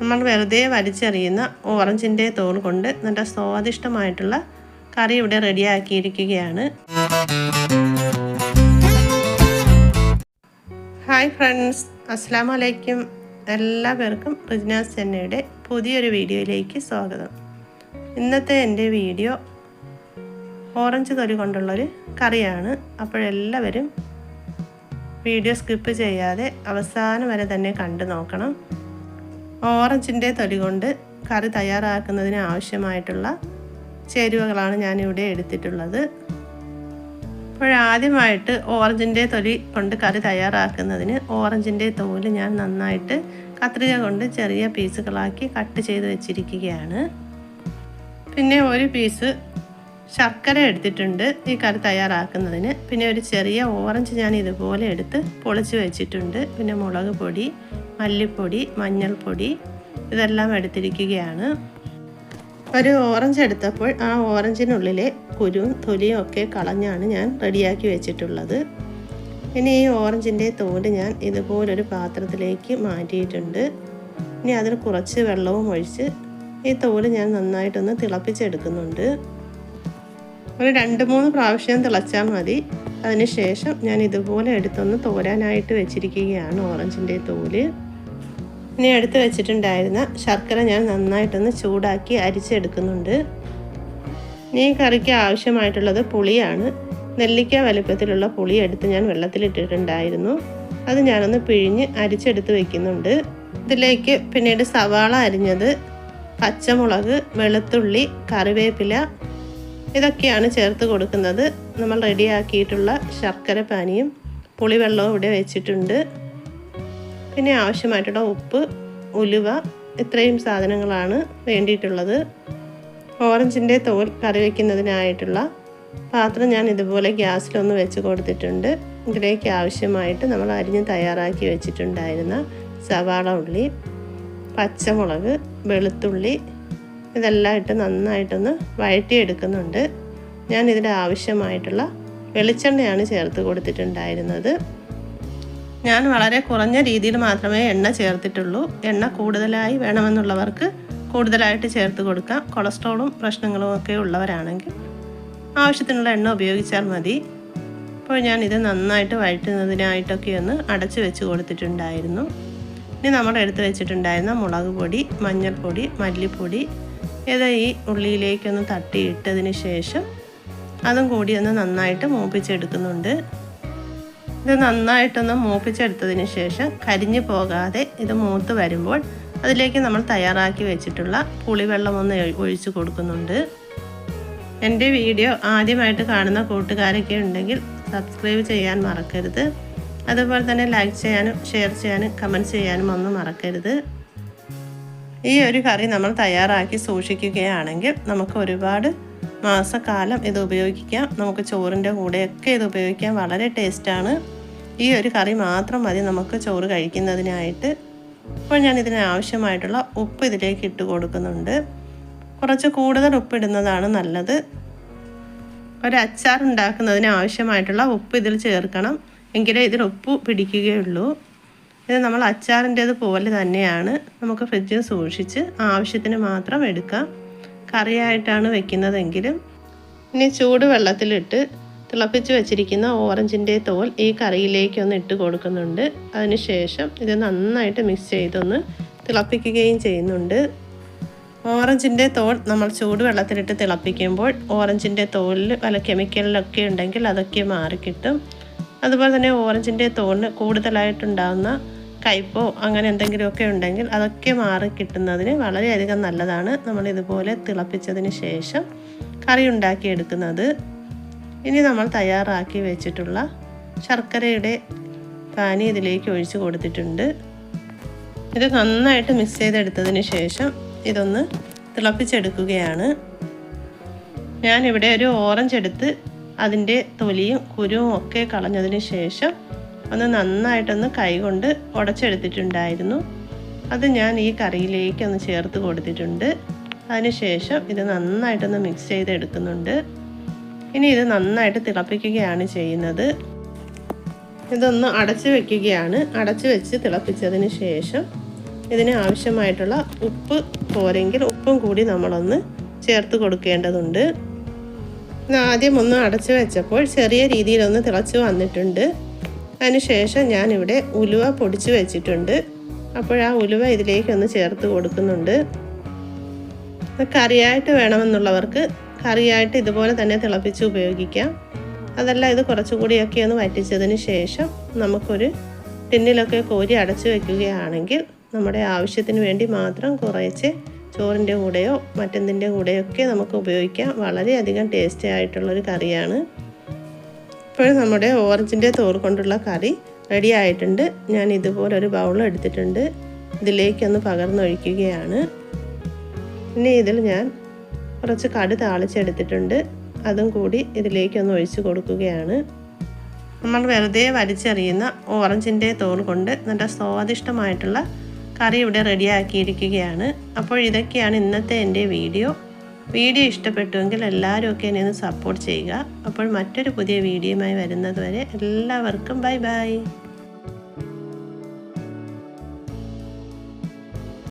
നമ്മൾ വെറുതെ വലിച്ചെറിയുന്ന ഓറഞ്ചിന്റെ തോൽ കൊണ്ട് നല്ല സ്വാദിഷ്ടമായിട്ടുള്ള കറി ഇവിടെ റെഡിയാക്കിയിരിക്കുകയാണ്. Hi friends. അസ്സാം വലൈക്കും എല്ലാവർക്കും റിജ്നാസ് ചെന്നൈയുടെ പുതിയൊരു വീഡിയോയിലേക്ക് സ്വാഗതം. ഇന്നത്തെ എന്റെ വീഡിയോ ഓറഞ്ച് തൊലി കൊണ്ടുള്ളൊരു കറിയാണ്. അപ്പോഴെല്ലാവരും വീഡിയോ സ്കിപ്പ് ചെയ്യാതെ അവസാനം വരെ തന്നെ കണ്ടു നോക്കണം. ഓറഞ്ചിന്റെ തൊലി കൊണ്ട് കറി തയ്യാറാക്കുന്നതിന് ആവശ്യമായിട്ടുള്ള ചേരുവകളാണ് ഞാനിവിടെ എടുത്തിട്ടുള്ളത്. അപ്പോഴാദ്യമായിട്ട് ഓറഞ്ചിന്റെ തൊലി കൊണ്ട് കറി തയ്യാറാക്കുന്നതിന് ഓറഞ്ചിന്റെ തോൽ ഞാൻ നന്നായിട്ട് കത്രിക കൊണ്ട് ചെറിയ പീസുകളാക്കി കട്ട് ചെയ്ത് വെച്ചിരിക്കുകയാണ്. പിന്നെ ഒരു പീസ് ശർക്കര എടുത്തിട്ടുണ്ട് ഈ കറി തയ്യാറാക്കുന്നതിന്. പിന്നെ ഒരു ചെറിയ ഓറഞ്ച് ഞാൻ ഇതുപോലെ എടുത്ത് പൊളിച്ച് വെച്ചിട്ടുണ്ട്. പിന്നെ മുളക് പൊടി മല്ലിപ്പൊടി മഞ്ഞൾപ്പൊടി ഇതെല്ലാം എടുത്തിരിക്കുകയാണ്. ഒരു ഓറഞ്ച് എടുത്തപ്പോൾ ആ ഓറഞ്ചിനുള്ളിലെ കുരുവും തൊലിയും ഒക്കെ കളഞ്ഞാണ് ഞാൻ റെഡിയാക്കി വെച്ചിട്ടുള്ളത്. ഇനി ഈ ഓറഞ്ചിന്റെ തോൽ ഞാൻ ഇതുപോലൊരു പാത്രത്തിലേക്ക് മാറ്റിയിട്ടുണ്ട്. ഇനി അതിൽ കുറച്ച് വെള്ളവും ഒഴിച്ച് ഈ തോൽ ഞാൻ നന്നായിട്ടൊന്ന് തിളപ്പിച്ചെടുക്കുന്നുണ്ട്. ഒരു രണ്ട് മൂന്ന് പ്രാവശ്യം തിളച്ചാൽ മതി. അതിനുശേഷം ഞാൻ ഇതുപോലെ എടുത്തൊന്ന് തോരാനായിട്ട് വെച്ചിരിക്കുകയാണ് ഓറഞ്ചിന്റെ തോൽ. ഇനി എടുത്ത് വെച്ചിട്ടുണ്ടായിരുന്ന ശർക്കര ഞാൻ നന്നായിട്ടൊന്ന് ചൂടാക്കി അരിച്ചെടുക്കുന്നുണ്ട്. ഈ കറിക്ക് ആവശ്യമായിട്ടുള്ളത് പുളിയാണ്. നെല്ലിക്ക വലുപ്പത്തിലുള്ള പുളി എടുത്ത് ഞാൻ വെള്ളത്തിലിട്ടിട്ടുണ്ടായിരുന്നു. അത് ഞാനൊന്ന് പിഴിഞ്ഞ് അരിച്ചെടുത്ത് വെക്കുന്നുണ്ട്. ഇതിലേക്ക് പിന്നീട് സവാള അരിഞ്ഞത് പച്ചമുളക് വെളുത്തുള്ളി കറിവേപ്പില ഇതൊക്കെയാണ് ചേർത്ത് കൊടുക്കുന്നത്. നമ്മൾ റെഡിയാക്കിയിട്ടുള്ള ശർക്കര പാനിയും പുളിവെള്ളവും ഇവിടെ വെച്ചിട്ടുണ്ട്. പിന്നെ ആവശ്യമായിട്ടുള്ള ഉപ്പ് ഉലുവ ഇത്രയും സാധനങ്ങളാണ് വേണ്ടിയിട്ടുള്ളത്. ഓറഞ്ചിന്റെ തോൽ കറി വയ്ക്കുന്നതിനായിട്ടുള്ള പാത്രം ഞാൻ ഇതുപോലെ ഗ്യാസിലൊന്ന് വെച്ച് കൊടുത്തിട്ടുണ്ട്. ഇതിലേക്ക് ആവശ്യമായിട്ട് നമ്മൾ അരിഞ്ഞ് തയ്യാറാക്കി വെച്ചിട്ടുണ്ടായിരുന്ന സവാള ഉള്ളി പച്ചമുളക് വെളുത്തുള്ളി ഇതെല്ലാം ഇട്ട് നന്നായിട്ടൊന്ന് വഴറ്റിയെടുക്കുന്നുണ്ട്. ഞാൻ ഇതിന് ആവശ്യമായിട്ടുള്ള വെളിച്ചെണ്ണയാണ് ചേർത്ത് കൊടുത്തിട്ടുണ്ടായിരുന്നത്. ഞാൻ വളരെ കുറഞ്ഞ രീതിയിൽ മാത്രമേ എണ്ണ ചേർത്തിട്ടുള്ളൂ. എണ്ണ കൂടുതലായി വേണമെന്നുള്ളവർക്ക് കൂടുതലായിട്ട് ചേർത്ത് കൊടുക്കാം. കൊളസ്ട്രോളും പ്രശ്നങ്ങളും ഒക്കെ ഉള്ളവരാണെങ്കിൽ ആവശ്യത്തിനുള്ള എണ്ണ ഉപയോഗിച്ചാൽ മതി. അപ്പോൾ ഞാൻ ഇത് നന്നായിട്ട് വഴറ്റുന്നതിനായിട്ടൊക്കെ ഒന്ന് അടച്ചു വെച്ച് കൊടുത്തിട്ടുണ്ടായിരുന്നു. ഇനി നമ്മൾ എടുത്ത് വെച്ചിട്ടുണ്ടായിരുന്ന മുളക് പൊടി മഞ്ഞൾപ്പൊടി മല്ലിപ്പൊടി ഇത് ഈ ഉള്ളിയിലേക്കൊന്ന് തട്ടിയിട്ടതിന് ശേഷം അതും കൂടി ഒന്ന് നന്നായിട്ട് മൂപ്പിച്ചെടുക്കുന്നുണ്ട്. ഇത് നന്നായിട്ടൊന്ന് മൂപ്പിച്ചെടുത്തതിന് ശേഷം കരിഞ്ഞു പോകാതെ ഇത് മൂത്ത് വരുമ്പോൾ അതിലേക്ക് നമ്മൾ തയ്യാറാക്കി വെച്ചിട്ടുള്ള പുളിവെള്ളം ഒന്ന് ഒഴിച്ചു കൊടുക്കുന്നുണ്ട്. എന്റെ വീഡിയോ ആദ്യമായിട്ട് കാണുന്ന കൂട്ടുകാരൊക്കെ ഉണ്ടെങ്കിൽ സബ്സ്ക്രൈബ് ചെയ്യാൻ മറക്കരുത്. അതുപോലെ തന്നെ ലൈക്ക് ചെയ്യാനും ഷെയർ ചെയ്യാനും കമന്റ് ചെയ്യാനും ഒന്നും മറക്കരുത്. ഈ ഒരു കറി നമ്മൾ തയ്യാറാക്കി സൂക്ഷിക്കുകയാണെങ്കിൽ നമുക്ക് ഒരുപാട് മാസക്കാലം ഇത് ഉപയോഗിക്കാം. നമുക്ക് ചോറിന്റെ കൂടെയൊക്കെ ഇത് ഉപയോഗിക്കാം. വളരെ ടേസ്റ്റാണ്. ഈ ഒരു കറി മാത്രം മതി നമുക്ക് ചോറ് കഴിക്കുന്നതിനായിട്ട്. അപ്പോൾ ഞാൻ ഇതിന് ആവശ്യമായിട്ടുള്ള ഉപ്പ് ഇതിലേക്ക് ഇട്ട് കൊടുക്കുന്നുണ്ട്. കുറച്ച് കൂടുതൽ ഉപ്പ് ഇടുന്നതാണ് നല്ലത്. ഒരു അച്ചാർ ഉണ്ടാക്കുന്നതിന് ആവശ്യമായിട്ടുള്ള ഉപ്പ് ഇതിൽ ചേർക്കണം. എങ്കിലേ ഇതിൽ ഉപ്പ് പിടിക്കുകയുള്ളൂ. ഇത് നമ്മൾ അച്ചാറിന്റേത് പോലെ തന്നെയാണ്. നമുക്ക് ഫ്രിഡ്ജിൽ സൂക്ഷിച്ച് ആവശ്യത്തിന് മാത്രം എടുക്കാം. കറിയായിട്ടാണ് വെക്കുന്നതെങ്കിലും ഇനി ചൂട് വെള്ളത്തിലിട്ട് തിളപ്പിച്ച് വെച്ചിരിക്കുന്ന ഓറഞ്ചിന്റെ തോൽ ഈ കറിയിലേക്കൊന്ന് ഇട്ട് കൊടുക്കുന്നുണ്ട്. അതിനുശേഷം ഇത് നന്നായിട്ട് മിക്സ് ചെയ്തൊന്ന് തിളപ്പിക്കുകയും ചെയ്യുന്നുണ്ട്. ഓറഞ്ചിന്റെ തോൽ നമ്മൾ ചൂട് വെള്ളത്തിലിട്ട് തിളപ്പിക്കുമ്പോൾ ഓറഞ്ചിന്റെ തോലിൽ പല കെമിക്കലിലൊക്കെ ഉണ്ടെങ്കിൽ അതൊക്കെ മാറിക്കിട്ടും. അതുപോലെ തന്നെ ഓറഞ്ചിന്റെ തോലിന് കൂടുതലായിട്ടുണ്ടാകുന്ന കയ്പോ അങ്ങനെ എന്തെങ്കിലുമൊക്കെ ഉണ്ടെങ്കിൽ അതൊക്കെ മാറി കിട്ടുന്നതിന് വളരെയധികം നല്ലതാണ്. നമ്മൾ ഇതുപോലെ തിളപ്പിച്ചതിന് ശേഷം കറി ഉണ്ടാക്കിയെടുക്കുന്നത്. ഇനി നമ്മൾ തയ്യാറാക്കി വെച്ചിട്ടുള്ള ശർക്കരയുടെ പാനി ഇതിലേക്ക് ഒഴിച്ചു കൊടുത്തിട്ടുണ്ട്. ഇത് നന്നായിട്ട് മിക്സ് ചെയ്തെടുത്തതിന് ശേഷം ഇതൊന്ന് തിളപ്പിച്ചെടുക്കുകയാണ്. ഞാനിവിടെ ഒരു ഓറഞ്ച് എടുത്ത് അതിന്റെ തൊലിയും കുരുവും ഒക്കെ കളഞ്ഞതിന് ശേഷം ഒന്ന് നന്നായിട്ടൊന്ന് കൈകൊണ്ട് ഉടച്ചെടുത്തിട്ടുണ്ടായിരുന്നു. അത് ഞാൻ ഈ കറിയിലേക്ക് ഒന്ന് ചേർത്ത് കൊടുത്തിട്ടുണ്ട്. അതിനുശേഷം ഇത് നന്നായിട്ടൊന്ന് മിക്സ് ചെയ്തെടുക്കുന്നുണ്ട്. ഇനി ഇത് നന്നായിട്ട് തിളപ്പിക്കുകയാണ് ചെയ്യുന്നത്. ഇതൊന്ന് അടച്ചു വെക്കുകയാണ്. അടച്ചു വെച്ച് തിളപ്പിച്ചതിന് ശേഷം ഇതിന് ആവശ്യമായിട്ടുള്ള ഉപ്പ് പോരെങ്കിൽ ഉപ്പും കൂടി നമ്മളൊന്ന് ചേർത്ത് കൊടുക്കേണ്ടതുണ്ട്. ഇത് ആദ്യം ഒന്ന് അടച്ചു വെച്ചപ്പോൾ ചെറിയ രീതിയിലൊന്ന് തിളച്ചു വന്നിട്ടുണ്ട്. അതിനുശേഷം ഞാനിവിടെ ഉലുവ പൊടിച്ച് വെച്ചിട്ടുണ്ട്. അപ്പോഴാ ഉലുവ ഇതിലേക്കൊന്ന് ചേർത്ത് കൊടുക്കുന്നുണ്ട്. കറിയായിട്ട് വേണമെന്നുള്ളവർക്ക് കറിയായിട്ട് ഇതുപോലെ തന്നെ തിളപ്പിച്ച് ഉപയോഗിക്കാം. അതല്ല ഇത് കുറച്ചുകൂടിയൊക്കെ ഒന്ന് വറ്റിച്ചതിന് ശേഷം നമുക്കൊരു ടിന്നിലൊക്കെ കോരി അടച്ചു വയ്ക്കുകയാണെങ്കിൽ നമ്മുടെ ആവശ്യത്തിന് വേണ്ടി മാത്രം കുറേച്ച് ചോറിന്റെ കൂടെയോ മറ്റെന്തിന്റെ കൂടെയൊക്കെ നമുക്ക് ഉപയോഗിക്കാം. വളരെയധികം ടേസ്റ്റി ആയിട്ടുള്ളൊരു കറിയാണ്. ഇപ്പോൾ നമ്മുടെ ഓറഞ്ചിന്റെ തോറ് കൊണ്ടുള്ള കറി റെഡി ആയിട്ടുണ്ട്. ഞാൻ ഇതുപോലൊരു ബൗൾ എടുത്തിട്ടുണ്ട്. ഇതിലേക്കൊന്ന് പകർന്നൊഴിക്കുകയാണ്. പിന്നെ ഇതിൽ ഞാൻ കുറച്ച് കട് താളിച്ചെടുത്തിട്ടുണ്ട്. അതും കൂടി ഇതിലേക്കൊന്ന് ഒഴിച്ചു കൊടുക്കുകയാണ്. നമ്മൾ വെറുതെ വലിച്ചെറിയുന്ന ഓറഞ്ചിന്റെ തോൽ കൊണ്ട് നല്ല സ്വാദിഷ്ടമായിട്ടുള്ള കറി ഇവിടെ റെഡിയാക്കിയിരിക്കുകയാണ് അപ്പോൾ ഇതൊക്കെയാണ് ഇന്നത്തെ എന്റെ വീഡിയോ. വീഡിയോ ഇഷ്ടപ്പെട്ടുവെങ്കിൽ എല്ലാവരും ഒക്കെ എന്നെ ഒന്ന് സപ്പോർട്ട് ചെയ്യുക. അപ്പോൾ മറ്റൊരു പുതിയ വീഡിയോയുമായി വരുന്നതുവരെ എല്ലാവർക്കും ബൈ ബൈ